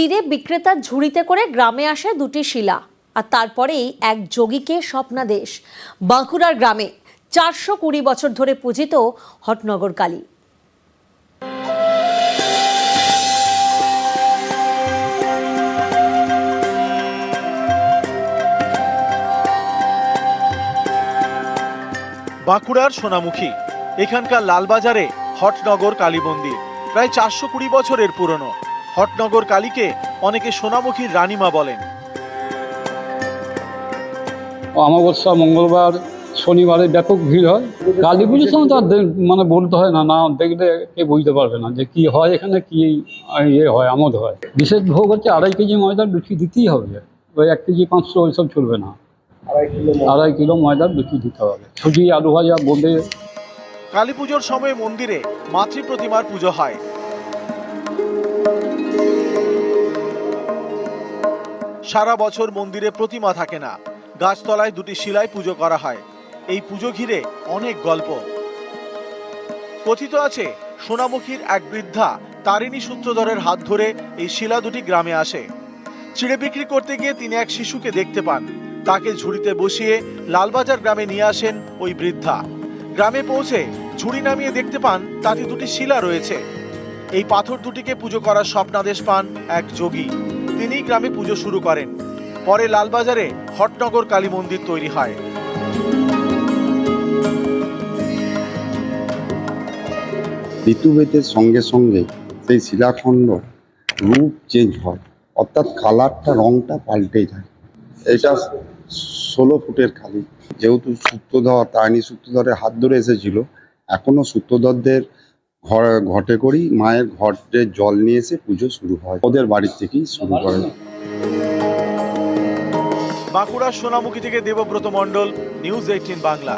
চিড়ে বিক্রেতার ঝুড়িতে করে গ্রামে আসে দুটি শিলা, আর তারপরেই এক যোগীকে স্বপ্নাদেশ বাঁকুড়ার গ্রামে চারশো কুড়ি বছর ধরে পূজিত হটনগর কালী। বাঁকুড়ার সোনামুখী, এখানকার লালবাজারে হটনগর কালী মন্দির, প্রায় চারশো কুড়ি বছরের পুরনো। হটনগর কালীকে অনেকে সোনামুখীর রানীমা বলেন। অমাবস্যা মঙ্গলবার শনিবারে ব্যাপক ভিড় হয়। কালী পুজোর সময় তো আর মানে বলতে হয় না না দেখলে কে বুঝতে পারবে না যে কি হয় এখানে কি ইয়ে হয় আমোদ হয়। বিশেষ ভোগ হচ্ছে আড়াই কেজি ময়দার লুচি দিতেই হবে। ওই এক কেজি পাঁচশো ওইসব চলবে না। আড়াই কিলো ময়দার লুচি দিতে হবে। সুজি আলু ভাজা বোঁদে। কালী পুজোর সময় মন্দিরে মাতৃ প্রতিমার পুজো হয়। সারা বছর মন্দিরে প্রতিমা থাকে না। গাছতলায় দুটি শিলায় পুজো করা হয়। এই পুজো ঘিরে অনেক গল্প। কথিত আছে, সোনামুখীর এক বৃদ্ধা তারিণী সূত্রধরের হাত ধরে এই শিলা দুটি গ্রামে আসে। চিড়ে বিক্রি করতে গিয়ে তিনি এক শিশুকে দেখতে পান। তাকে ঝুড়িতে বসিয়ে লালবাজার গ্রামে নিয়ে আসেন ওই বৃদ্ধা। গ্রামে পৌঁছে ঝুড়ি নামিয়ে দেখতে পান তাতে দুটি শিলা রয়েছে। এই পাথর দুটিকে পুজো করার স্বপ্নাদেশ পান এক যোগী। তিনি গ্রামে পুজো শুরু করেন। পরে লালবাজারে হটনগর কালী মন্দির তৈরি হয়। ঋতুভেদের সঙ্গে সঙ্গে সেই শিলাখণ্ড রূপ চেঞ্জ হয়। অর্থাৎ কালারটা, রংটা পাল্টে যায়। এটা ষোলো ফুটের কালি। যেহেতু সূত্রধর, তারিণী সূত্রধরের হাত ধরে এসেছিল, এখনও সূত্রধরদের ঘর, ঘটে করি, মায়ের ঘটে জল নিয়ে এসে পুজো শুরু হয়। ওদের বাড়ির থেকেই শুরু করে। বাঁকুড়ার সোনামুখী থেকে দেবব্রত মন্ডল নিউজ এইটিন বাংলা।